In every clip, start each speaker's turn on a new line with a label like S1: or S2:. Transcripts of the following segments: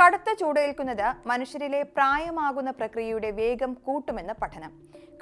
S1: കടുത്ത ചൂടേൽക്കുന്നത് മനുഷ്യരിലെ പ്രായമാകുന്ന പ്രക്രിയയുടെ വേഗം കൂട്ടുമെന്ന് പഠനം.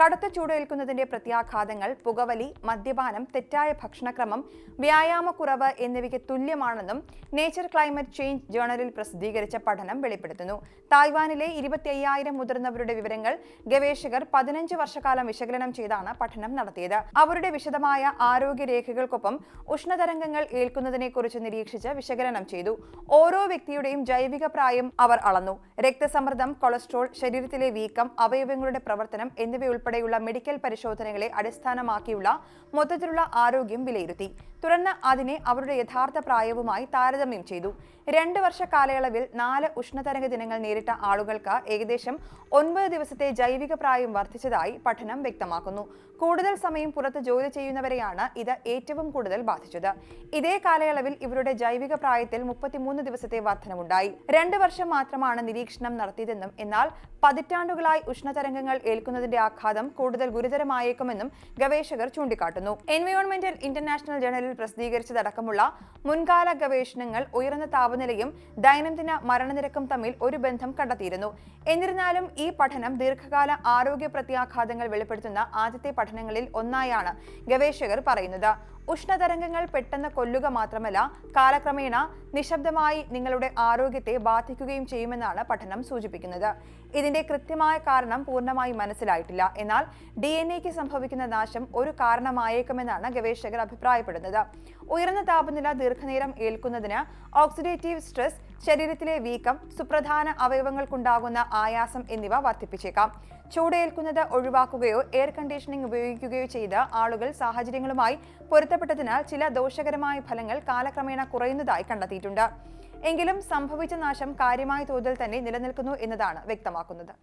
S1: കടുത്ത ചൂടേൽക്കുന്നതിന്റെ പ്രത്യാഘാതങ്ങൾ പുകവലി മദ്യപാനം തെറ്റായ ഭക്ഷണക്രമം വ്യായാമക്കുറവ് എന്നിവയ്ക്ക് തുല്യമാണെന്നും നേച്ചർ ക്ലൈമറ്റ് ചേഞ്ച് ജേണലിൽ പ്രസിദ്ധീകരിച്ച പഠനം വെളിപ്പെടുത്തുന്നു. തായ്വാനിലെ ഇരുപത്തി അയ്യായിരം മുതിർന്നവരുടെ വിവരങ്ങൾ ഗവേഷകർ പതിനഞ്ച് വർഷക്കാലം വിശകലനം ചെയ്താണ് പഠനം നടത്തിയത്. അവരുടെ വിശദമായ ആരോഗ്യരേഖകൾക്കൊപ്പം ഉഷ്ണതരംഗങ്ങൾ ഏൽക്കുന്നതിനെക്കുറിച്ച് നിരീക്ഷിച്ച് വിശകലനം ചെയ്തു. ഓരോ വ്യക്തിയുടെയും ജൈവിക പ്രായം അവർ അളന്നു. രക്തസമ്മർദ്ദം കൊളസ്ട്രോൾ ശരീരത്തിലെ വീക്കം അവയവങ്ങളുടെ പ്രവർത്തനം എന്നിവയുൾപ്പെടെയുള്ള മെഡിക്കൽ പരിശോധനകളെ അടിസ്ഥാനമാക്കിയുള്ള മൊത്തത്തിലുള്ള ആരോഗ്യം വിലയിരുത്തി. തുടർന്ന് അതിനെ അവരുടെ യഥാർത്ഥ പ്രായവുമായി താരതമ്യം ചെയ്തു. രണ്ട് വർഷ കാലയളവിൽ നാല് ഉഷ്ണതരംഗ ദിനങ്ങൾ നേരിട്ട ആളുകൾക്ക് ഏകദേശം ഒൻപത് ദിവസത്തെ ജൈവിക പ്രായം വർദ്ധിച്ചതായി പഠനം വ്യക്തമാക്കുന്നു. കൂടുതൽ സമയം പുറത്ത് ജോലി ചെയ്യുന്നവരെയാണ് ഇത് ഏറ്റവും കൂടുതൽ ബാധിച്ചത്. ഇതേ കാലയളവിൽ ഇവരുടെ ജൈവിക പ്രായത്തിൽ മുപ്പത്തിമൂന്ന് ദിവസത്തെ വർധനവുണ്ടായി. രണ്ട് വർഷം മാത്രമാണ് നിരീക്ഷണം നടത്തിയതെന്നും എന്നാൽ പതിറ്റാണ്ടുകളായി ഉഷ്ണതരംഗങ്ങൾ ഏൽക്കുന്നതിന്റെ ആഘാതം കൂടുതൽ ഗുരുതരമായേക്കുമെന്നും ഗവേഷകർ ചൂണ്ടിക്കാട്ടുന്നു. എൻവയോൺമെന്റൽ ഇന്റർനാഷണൽ ജേണലിൽ പ്രസിദ്ധീകരിച്ചതടക്കമുള്ള മുൻകാല ഗവേഷണങ്ങൾ ഉയർന്ന താപനിലയും ദൈനംദിന മരണനിരക്കും തമ്മിൽ ഒരു ബന്ധം കണ്ടെത്തിയിരുന്നു. എന്നിരുന്നാലും ഈ പഠനം ദീർഘകാല ആരോഗ്യ പ്രത്യാഘാതങ്ങൾ വെളിപ്പെടുത്തുന്ന ആദ്യത്തെ പഠനങ്ങളിൽ ഒന്നായാണ് ഗവേഷകർ പറയുന്നത്. ഉഷ്ണതരംഗങ്ങൾ പെട്ടെന്ന് കൊല്ലുക മാത്രമല്ല കാലക്രമേണ നിശബ്ദമായി നിങ്ങളുടെ ആരോഗ്യത്തെ ബാധിക്കുകയും ചെയ്യുമെന്നാണ് പഠനം സൂചിപ്പിക്കുന്നത്. ഇതിന്റെ കൃത്യമായ കാരണം പൂർണമായി മനസ്സിലായിട്ടില്ല. എന്നാൽ ഡി എൻ എക്ക് സംഭവിക്കുന്ന നാശം ഒരു കാരണമായേക്കുമെന്നാണ് ഗവേഷകർ അഭിപ്രായപ്പെടുന്നത്. ഉയർന്ന താപനില ദീർഘനേരം ഏൽക്കുന്നതിന് ഓക്സിഡേറ്റീവ് സ്ട്രെസ് ശരീരത്തിലെ വീക്കം സുപ്രധാന അവയവങ്ങൾക്കുണ്ടാകുന്ന ആയാസം എന്നിവ വർദ്ധിപ്പിച്ചേക്കാം. ചൂടേൽക്കുന്നത് ഒഴിവാക്കുകയോ എയർ കണ്ടീഷനിംഗ് ഉപയോഗിക്കുകയോ ചെയ്ത് ആളുകൾ സാഹചര്യങ്ങളുമായി പൊരുത്തപ്പെട്ടതിനാൽ ചില ദോഷകരമായ ഫലങ്ങൾ കാലക്രമേണ കുറയുന്നതായി കണ്ടെത്തിയിട്ടുണ്ട്. എങ്കിലും സംഭവിച്ച നാശം കാര്യമായ തോതിൽ തന്നെ നിലനിൽക്കുന്നു എന്നതാണ് വ്യക്തമാക്കുന്നത്.